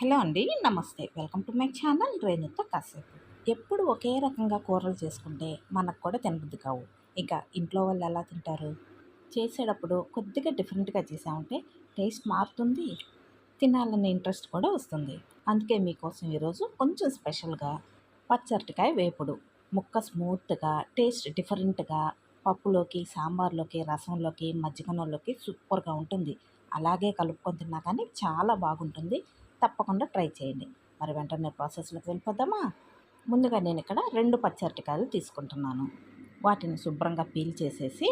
Hello అండి నమస్తే. Welcome to my channel రేణుతో కాసేపు. ఎప్పుడు ఒకే రకంగా కూరలు చేసుకుంటే మనకు కూడా తినబుద్ది కావు. ఇక ఇంట్లో వాళ్ళు ఎలా తింటారు? చేసేటప్పుడు కొద్దిగా డిఫరెంట్గా చేసామంటే టేస్ట్ మారుతుంది తినాలనే ఇంట్రెస్ట్ కూడా వస్తుంది. అందుకే మీకోసం ఈరోజు కొంచెం స్పెషల్గా పచ్చరటికాయ వేపుడు. ముక్క స్మూత్గా టేస్ట్ డిఫరెంట్గా పప్పులోకి సాంబార్లోకి రసంలోకి మజ్జిగనంలోకి సూపర్గా ఉంటుంది. అలాగే కలుపుకొని తిన్నా కానీ చాలా బాగుంటుంది. తప్పకుండా ట్రై చేయండి. మరి వెంటనే ప్రాసెస్లోకి వెళ్ళిపోదామా? ముందుగా నేను ఇక్కడ రెండు పచ్చరటికాయలు తీసుకుంటున్నాను. వాటిని శుభ్రంగా పీల్ చేసేసి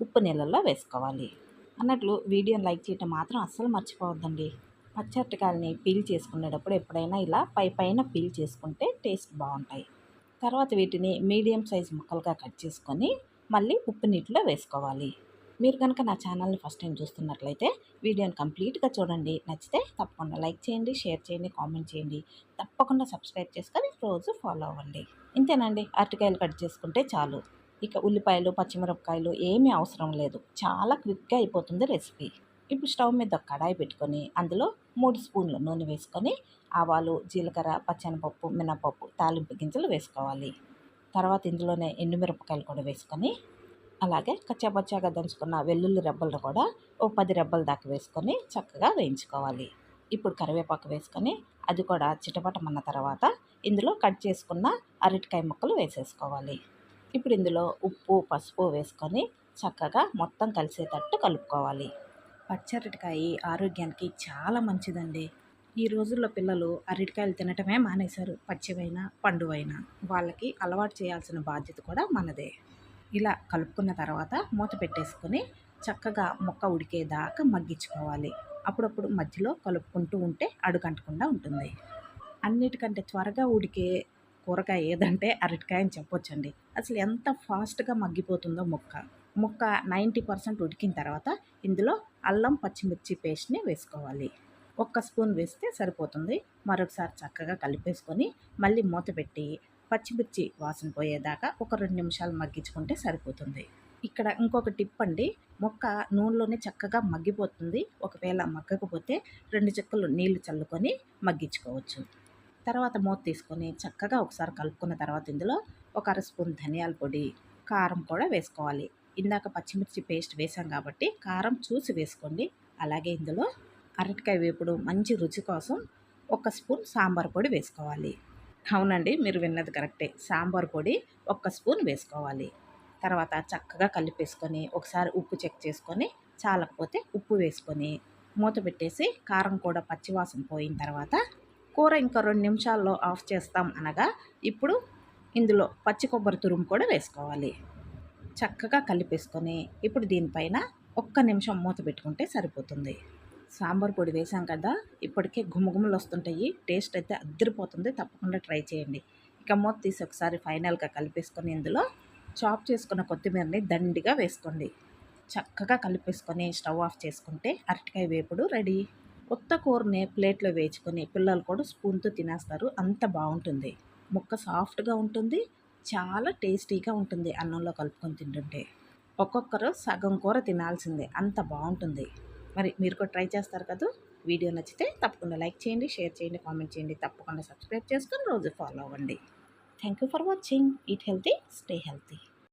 ఉప్పు నీళ్ళల్లో వేసుకోవాలి. అన్నట్లు వీడియోని లైక్ చేయటం మాత్రం అస్సలు మర్చిపోవద్దండి. పచ్చరటికాయలని పీల్ చేసుకునేటప్పుడు ఎప్పుడైనా ఇలా పై పైన పీల్ చేసుకుంటే టేస్ట్ బాగుంటాయి. తర్వాత వీటిని మీడియం సైజ్ ముక్కలుగా కట్ చేసుకొని మళ్ళీ ఉప్పు నీటిలో వేసుకోవాలి. మీరు కనుక నా ఛానల్ని ఫస్ట్ టైం చూస్తున్నట్లయితే వీడియోని కంప్లీట్గా చూడండి. నచ్చితే తప్పకుండా లైక్ చేయండి షేర్ చేయండి కామెంట్ చేయండి. తప్పకుండా సబ్స్క్రైబ్ చేసుకొని రోజు ఫాలో అవ్వండి. ఇంతేనండి. అరటికాయలు కట్ చేసుకుంటే చాలు. ఇక ఉల్లిపాయలు పచ్చిమిరపకాయలు ఏమీ అవసరం లేదు. చాలా క్విక్గా అయిపోతుంది రెసిపీ. ఇప్పుడు స్టవ్ మీద ఒక కడాయి పెట్టుకొని అందులో మూడు స్పూన్ల నూనె వేసుకొని ఆవాలు జీలకర్ర పచ్చనిపప్పు మినపప్పు తాలింపు గింజలు వేసుకోవాలి. తర్వాత ఇందులోనే ఎండుమిరపకాయలు కూడా వేసుకొని అలాగే కచ్చాపచ్చాగా దంచుకున్న వెల్లుల్లి రెబ్బలను కూడా ఓ పది రెబ్బల దాకా వేసుకొని చక్కగా వేయించుకోవాలి. ఇప్పుడు కరివేపాకు వేసుకొని అది కూడా చిటపటమన్న తర్వాత ఇందులో కట్ చేసుకున్న అరటికాయ ముక్కలు వేసేసుకోవాలి. ఇప్పుడు ఇందులో ఉప్పు పసుపు వేసుకొని చక్కగా మొత్తం కలిసేటట్టు కలుపుకోవాలి. పచ్చరటికాయ ఆరోగ్యానికి చాలా మంచిదండి. ఈ రోజుల్లో పిల్లలు అరటికాయలు తినటమే మానేశారు. పచ్చివైనా పండువైనా వాళ్ళకి అలవాటు చేయాల్సిన బాధ్యత కూడా మనదే. ఇలా కలుపుకున్న తర్వాత మూత పెట్టేసుకొని చక్కగా మొక్క ఉడికేదాకా మగ్గించుకోవాలి. అప్పుడప్పుడు మధ్యలో కలుపుకుంటూ ఉంటే అడుగంటకుండా ఉంటుంది. అన్నిటికంటే త్వరగా ఉడికే కూరగాయ ఏదంటే అరటికాయ అని చెప్పొచ్చండి. అసలు ఎంత ఫాస్ట్గా మగ్గిపోతుందో మొక్క. ముక్క నైంటీ పర్సెంట్ ఉడికిన తర్వాత ఇందులో అల్లం పచ్చిమిర్చి పేస్ట్ని వేసుకోవాలి. ఒక్క స్పూన్ వేస్తే సరిపోతుంది. మరొకసారి చక్కగా కలిపేసుకొని మళ్ళీ మూత పెట్టి పచ్చిమిర్చి వాసన పోయేదాకా ఒక రెండు నిమిషాలు మగ్గించుకుంటే సరిపోతుంది. ఇక్కడ ఇంకొక టిప్ అండి. మొక్క నూనెలోనే చక్కగా మగ్గిపోతుంది. ఒకవేళ మగ్గకపోతే రెండు చెక్కలు నీళ్ళు చల్లుకొని మగ్గించుకోవచ్చు. తర్వాత మూత తీసుకొని చక్కగా ఒకసారి కలుపుకున్న తర్వాత ఇందులో ఒక అర స్పూన్ ధనియాల పొడి కారం కూడా వేసుకోవాలి. ఇందాక పచ్చిమిర్చి పేస్ట్ వేసాం కాబట్టి కారం చూసి వేసుకోండి. అలాగే ఇందులో అరటికాయ వేపుడు మంచి రుచి కోసం ఒక స్పూన్ సాంబార్ పొడి వేసుకోవాలి. అవునండి. మీరు విన్నది కరెక్టే. సాంబార్ పొడి ఒక్క స్పూన్ వేసుకోవాలి. తర్వాత చక్కగా కలిపేసుకొని ఒకసారి ఉప్పు చెక్ చేసుకొని చాలకపోతే ఉప్పు వేసుకొని మూత పెట్టేసి కారం కూడా పచ్చివాసన పోయిన తర్వాత కూర ఇంకా రెండు నిమిషాల్లో ఆఫ్ చేస్తాం అనగా ఇప్పుడు ఇందులో పచ్చి కొబ్బరి తురుము కూడా వేసుకోవాలి. చక్కగా కలిపేసుకొని ఇప్పుడు దీనిపైన ఒక్క నిమిషం మూత పెట్టుకుంటే సరిపోతుంది. సాంబార్ పొడి వేసాం కదా ఇప్పటికే గుమగుమలు వస్తుంటాయి టేస్ట్ అయితే అద్దరిపోతుంది. తప్పకుండా ట్రై చేయండి. ఇక మూత తీసి ఒకసారి ఫైనల్గా కలిపేసుకొని ఇందులో చాప్ చేసుకున్న కొత్తిమీరని దండిగా వేసుకోండి. చక్కగా కలిపేసుకొని స్టవ్ ఆఫ్ చేసుకుంటే అరటికాయ వేపుడు రెడీ. కొత్త కూరని ప్లేట్లో వేసుకొని పిల్లలు కూడా స్పూన్తో తినేస్తారు. అంత బాగుంటుంది. ముక్క సాఫ్ట్గా ఉంటుంది. చాలా టేస్టీగా ఉంటుంది అన్నంలో కలుపుకొని తింటుంటే. ఒక్కొక్కరు సగం కూర తినాల్సిందే. అంత బాగుంటుంది. మరి మీరు కూడా ట్రై చేస్తారు కదా వీడియో నచ్చితే తప్పకుండా లైక్ చేయండి షేర్ చేయండి కామెంట్ చేయండి తప్పకుండా సబ్స్క్రైబ్ చేసుకొని రోజు ఫాలో అవ్వండి. Thank you for watching eat healthy stay healthy